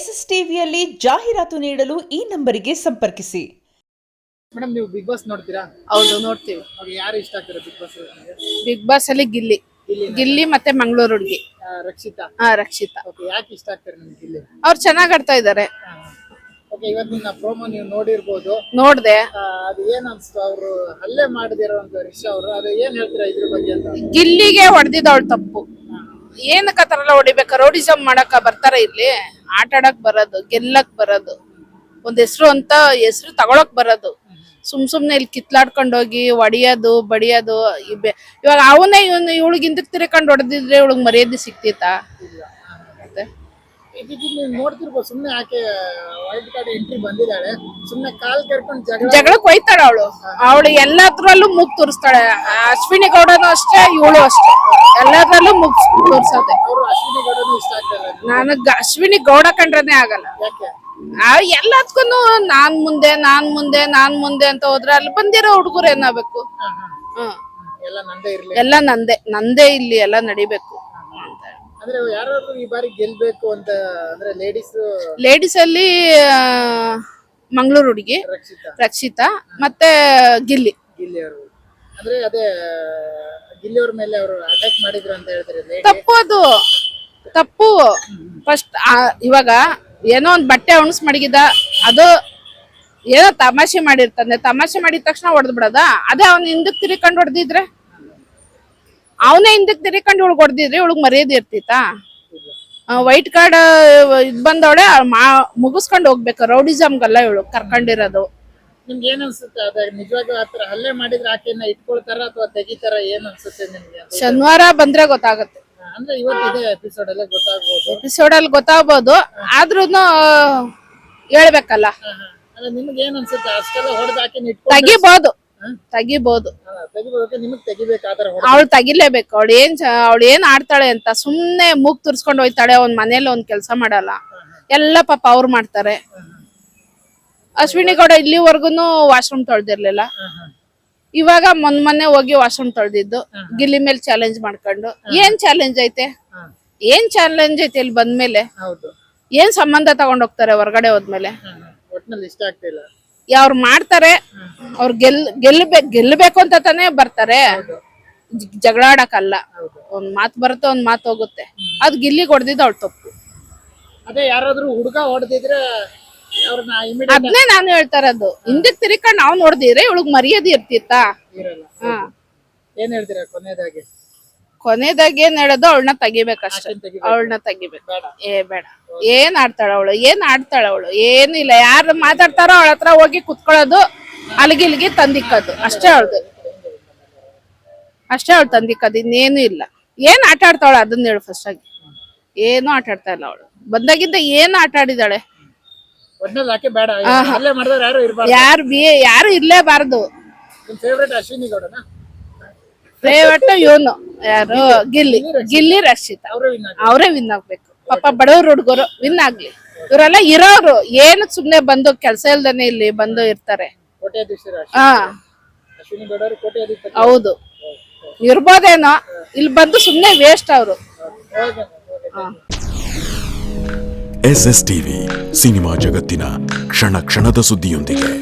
S S ಟಿವಿಯಲ್ಲಿ ಜಾಹೀರಾತು ನೀಡಲು ಈ ನಂಬರಿಗೆ ಸಂಪರ್ಕಿಸಿ. ಮೇಡಮ್ ನೀವು ಬಿಗ್ ಬಾಸ್ ನೋಡ್ತೀರಾ? ಹೌದು ನೋಡ್ತೀವಿ. ಅವ್ರಿಗೆ ಯಾರು ಇಷ್ಟ ಆಗ್ತಾರೆ ಬಿಗ್ ಬಾಸ್ ಬಿಗ್ ಬಾಸ್ ಅಲ್ಲಿ ಗಿಲ್ಲಿ. ಗಿಲ್ಲಿ ಮತ್ತೆ ಮಂಗಳೂರು ಹುಡುಗಿ. ರಕ್ಷಿತಾ? ಹಾ ರಕ್ಷಿತಾ. ಓಕೆ ಯಾಕೆ ಇಷ್ಟ ಆಗ್ತಾರೆ ನಿಮ್ಗೆ ಇಲ್ಲಿ ಅವ್ರು ಚೆನ್ನಾಗ್ ಆಡ್ತಾ ಇದಾರೆ. ಓಕೆ ಇವತ್ತಿನ ಪ್ರೋಮೋ ನೀವು ನೋಡಿರ್ಬೋದು. ನೋಡ್ದೆ. ಆ, ಅದು ಏನ್ ಅನ್ಸ್ತು? ಅವರು ಹಲ್ಲೆ ಮಾಡದಿರೋಂತ ರಿಷಾ ಅವರು. ಅದು ಏನ್ ಹೇಳ್ತೀರಾ ಇದ್ರ ಬಗ್ಗೆ ಅಂತ? ಗಿಲ್ಲಿಗೆ ಹೊಡೆದಿದ್ದವಳು ತಪ್ಪು. ಏನಕ್ಕ ತರಲ್ಲ ಹೊಡಿಬೇಕ? ರೌಡಿಸಮ್ ಮಾಡಕ್ಕ ಬರ್ತಾರ ಇಲ್ಲಿ? ಆಟ ಆಡಕ್ ಬರೋದು, ಗೆಲ್ಲಕ್ ಬರೋದು. ಒಂದ್ ಹೆಸರು ಅಂತ ಹೆಸರು ತಗೊಳಕ್ ಬರೋದು. ಸುಮ್ ಸುಮ್ನೆ ಇಲ್ಲಿ ಕಿತ್ಲಾಡ್ಕೊಂಡ್ ಹೋಗಿ, ಹೊಡಿಯೋದು, ಬಡಿಯೋದು ಇವಾಗ ಅವನೇ ಇವನು ಇವಳಿಗೆ ಹಿಂದಕ್ ತಿರ್ಕೊಂಡು ಹೊಡೆದಿದ್ರೆ ಇವಳಿಗೆ ಮರ್ಯಾದೆ ಸಿಕ್ತಿತ್ತಾ ನೀವು ನೋಡ್ತಿರ್ಬೋದು ಸುಮ್ನೆ ಆಕೆ ವೈಲ್ಡ್ ಕಾರ್ಡ್ ಎಂಟ್ರಿ ಬಂದಿದ್ದಾಳೆ. ಸುಮ್ನೆ ಕಾಲ್ ಕರ್ಕೊಂಡು ಜಗಳ ಜಗಳಕ್ಕೆ ಅವಳು. ಅವಳು ಎಲ್ಲದ್ರಲ್ಲೂ ಮುಗ್ ತೋರಿಸ್ತಾಳೆ. ಅಶ್ವಿನಿ ಗೌಡನು ಅಷ್ಟೇ ಇವಳು ಅಷ್ಟೇ. ಎಲ್ಲದ್ರಲ್ಲೂ ಮುಗ್ ತೋರ್ಸೋದೆ. ಅವರು ಅಶ್ವಿನಿ ಗೌಡನು ಇಷ್ಟ ಆಗ್ತಾರೆ ನನಗ್ ಅಶ್ವಿನಿ ಗೌಡ ಕಂಡ್ರನೇ ಆಗಲ್ಲ. ಯಾಕೆ? ಎಲ್ಲದಕ್ಕೂ ನಾನ್ ಮುಂದೆ ನಾನ್ ಮುಂದೆ ನಾನ್ ಮುಂದೆ ಅಂತ ಹೋದ್ರೆ ಅಲ್ಲಿ ಬಂದಿರೋ ಹುಡುಗರು ಏನಾಗ್ಬೇಕು ಹಾ. ಹ್ಮ್. ಎಲ್ಲ ನಂದೇ ಇರ್ಲಿ. ಎಲ್ಲ ನಂದೇ ನಂದೇ ಇಲ್ಲಿ ಎಲ್ಲ ನಡಿಬೇಕು. ಅಂದ್ರೆ ಯಾರಾದ್ರೂ ಈ ಬಾರಿ ಗೆಲ್ಬೇಕು ಅಂತ ಅಂದ್ರೆ ಲೇಡೀಸ್ ಲೇಡೀಸ್ ಅಲ್ಲಿ ಮಂಗಳೂರು ಹುಡುಗಿ ರಕ್ಷಿತಾ. ರಕ್ಷಿತಾ ಮತ್ತೆ ಗಿಲ್ಲಿ. ಗಿಲ್ಲಿ ಅವರು. ಅಂದ್ರೆ ಅದೇ ಗಿಲ್ಲಿ ಅವ್ರ ಮೇಲೆ ಅವರು ಅಟ್ಯಾಕ್ ಮಾಡಿದ್ರು ಅಂತ ಹೇಳ್ತಾರೆ. ತಪ್ಪು ಅದು. ತಪ್ಪು. ಫಸ್ಟ್ ಇವಾಗ ಏನೋ ಒಂದ್ ಬಟ್ಟೆ ಉಣಸ್ ಮಡಗಿದ ಅದು ಏನೋ ತಮಾಷೆ ಮಾಡಿರ್ತಾನೆ. ತಮಾಷೆ ಮಾಡಿದ ತಕ್ಷಣ ಹೊಡೆದ್ ಬಿಡದ? ಅದೇ ಅವ್ನ ಹಿಂದಕ್ ತಿರ್ಕೊಂಡು ಹೊಡೆದಿದ್ರೆ? ಅವನೇ ಹಿಂದಕ್ ತಿರ್ಕೊಂಡು ಇವಳು ಹೊಡೆದಿದ್ರೆ ಇವಳಿಗೆ ಮರ್ಯಾದೆ ಇರ್ತಿತ್ತಾ? ವೈಟ್ ಕಾರ್ಡ್ ಇದ್ ಬಂದವಳೆ ಮಾ ಮುಗಿಸ್ಕೊಂಡು ಹೋಗ್ಬೇಕು. ರೌಡಿಸಮ್ಗಲ್ಲ ಇವಳು ಕರ್ಕೊಂಡಿರೋದು. ನಿಮ್ಗೆ ಏನ್ ಅನ್ಸುತ್ತೆ ಅದ ನಿಜವಾಗ್ಲೂ ಆತರ ಹಲ್ಲೆ ಮಾಡಿದ್ರೆ ಆಕೆನ ಇಟ್ಕೊಳ್ತಾರ ಅಥವಾ ತೆಗಿತಾರ? ಏನ್ ಅನ್ಸುತ್ತೆ ನಿಮ್ಗೆ? ಶನಿವಾರ ಬಂದ್ರೆ ಗೊತ್ತಾಗುತ್ತೆ. ಅಂದ್ರೆ ಇವತ್ತಿದೆ ಎಪಿಸೋಡ್ ಅಲ್ಲೇ ಗೊತ್ತಾಗ್ಬೋದು. ಎಪಿಸೋಡ್ ಅಲ್ಲಿ ಗೊತ್ತಾಗ್ಬೋದು. ಆದ್ರೂನು ಹೇಳ್ಬೇಕಲ್ಲ. ನಿಮ್ಗೆ ಏನ್ ಅನ್ಸುತ್ತೆ ಅಷ್ಟೆಲ್ಲ ಹೊಡೆದ ಆಕೆನ ಇಟ್ಕೊಂಡು ತೆಗಿಬೋದು. ಹೊಡೆದ. ಅವಳು ತೆಗಿಲೇಬೇಕು. ಅವಳು ಏನ್ ಅವಳು ಏನ್ ಆಡ್ತಾಳೆ ಅಂತ ಸುಮ್ನೆ ಮೂಗ್ ತುರ್ಸ್ಕೊಂಡು ಹೋಯ್ತಾಳೆ ಒಂದ್ ಮನೇಲಿ ಒಂದ್ ಕೆಲ್ಸ ಮಾಡಲ್ಲ. ಎಲ್ಲ ಪಾಪ ಅವ್ರು ಮಾಡ್ತಾರೆ. ಅಶ್ವಿನಿ ಗೌಡ ಇಲ್ಲಿವರೆಗೂನು ವಾಶ್ರೂಮ್ ತೊಳ್ದಿರ್ಲಿಲ್ಲ. ಇವಾಗ ಮೊನ್ ಮೊನ್ನೆ ಹೋಗಿ ವಾಶ್ರೂಮ್ ತೊಳ್ದಿದ್ದು. ಗಿಲ್ಲಿ ಮೇಲೆ ಚಾಲೆಂಜ್ ಮಾಡ್ಕೊಂಡು. ಏನ್ ಚಾಲೆಂಜ್ ಐತೆ. ಏನ್ ಚಾಲೆಂಜ್ ಐತೆ ಇಲ್ಲಿ ಬಂದ್ಮೇಲೆ? ಏನ್ ಸಂಬಂಧ ತಗೊಂಡ್ ಹೋಗ್ತಾರೆ ಹೊರಗಡೆ ಹೋದ್ಮೇಲೆ? ಅವ್ರು ಮಾಡ್ತಾರೆ ಅವ್ರು ಗೆಲ್ ಗೆಲ್ಬೇಕು ಗೆಲ್ಲಬೇಕು ಅಂತ ತಾನೇ ಬರ್ತಾರೆ. ಜಗಳ ಆಡಕ್ಕಲ್ಲ ಒಂದ್ ಮಾತ್ ಬರುತ್ತೆ ಒಂದ್ ಮಾತ್ ಹೋಗುತ್ತೆ. ಅದ್ ಗಿಲ್ಲಿ ಹೊಡೆದಿದ್ದು ಅವ್ಳು ತಪ್ಪು. ಅದೇ ಯಾರಾದ್ರೂ ಹುಡುಗ ಹೊಡೆದಿದ್ರೆ ಅದನ್ನೇ ನಾನು ಹೇಳ್ತಾ ಇರೋದು. ಹಿಂದಕ್ ತಿರ್ಕೊಂಡು ನಾವ್ ಹೊಡೆದಿದ್ರೆ ಇವಳಗ್ ಮರ್ಯಾದೆ ಇರ್ತಿತ್ತಾ? ಹಾ. ಏನ್ ಹೇಳ್ತೀರಾ ಕೊನೆಯದಾಗಿ ಕೊನೆದಾಗ ಏನ್ ಹೇಳೋದು ಅವಳನ್ನ ತೆಗಿಬೇಕಷ್ಟೇ. ಅವಳನ್ನ ತೆಗಿಬೇಕು. ಏ ಬೇಡ. ಏನ್ ಆಡ್ತಾಳ ಅವಳು? ಏನ್ ಆಡ್ತಾಳ ಅವಳು? ಏನಿಲ್ಲ. ಯಾರು ಮಾತಾಡ್ತಾರೋ ಅವಳ ಹತ್ರ ಹೋಗಿ ಕುತ್ಕೊಳ್ಳೋದು. ಅಲ್ಲಿಗಿಲ್ಗಿ ತಂದಿಕ್ಕದು. ಅಷ್ಟೇ ಅವಳದು. ಅಷ್ಟೇ ಅವಳು ತಂದಿಕ್ಕದು. ಇನ್ನೇನು ಇಲ್ಲ. ಏನ್ ಆಟ ಆಡ್ತಾವಳ? ಅದನ್ನ ಹೇಳು ಫಸ್ಟ್ ಆಗಿ. ಏನು ಆಟ ಆಡ್ತಾ ಇಲ್ಲ ಅವಳು. ಬಂದಾಗಿಂದ ಏನು ಆಟ ಆಡಿದಾಳೆ? ಯಾರು ಬಿ ಯಾರು ಇರ್ಲೇಬಾರ್ದು. ಬಾರದು ಫೇವ್ರೇಟ್ ಇವನು. ಯಾರು? ಗಿಲ್ಲಿ. ಗಿಲ್ಲಿ ರಕ್ಷಿತ. ಅವರೇ ವಿನ್ ಆಗ್ಬೇಕು. ಪಾಪ ಬಡವ್ರ ಹುಡುಗರು ವಿನ್ ಆಗ್ಲಿ. ಇವರೆಲ್ಲ ಇರೋರು. ಏನಕ್ ಸುಮ್ನೆ ಬಂದು ಕೆಲ್ಸ ಇಲ್ದೇನೆ ಇಲ್ಲಿ ಬಂದು ಇರ್ತಾರೆ. ಹಾ. ಹೌದು. ಇರ್ಬೋದೇನೋ? ಇಲ್ಲಿ ಬಂದು ಸುಮ್ಮನೆ ವೇಸ್ಟ್ ಅವರು. ಎಸ್ ಎಸ್ ಟಿವಿ ಸಿನಿಮಾ ಜಗತ್ತಿನ ಕ್ಷಣ ಕ್ಷಣದ ಸುದ್ದಿಯೊಂದಿಗೆ.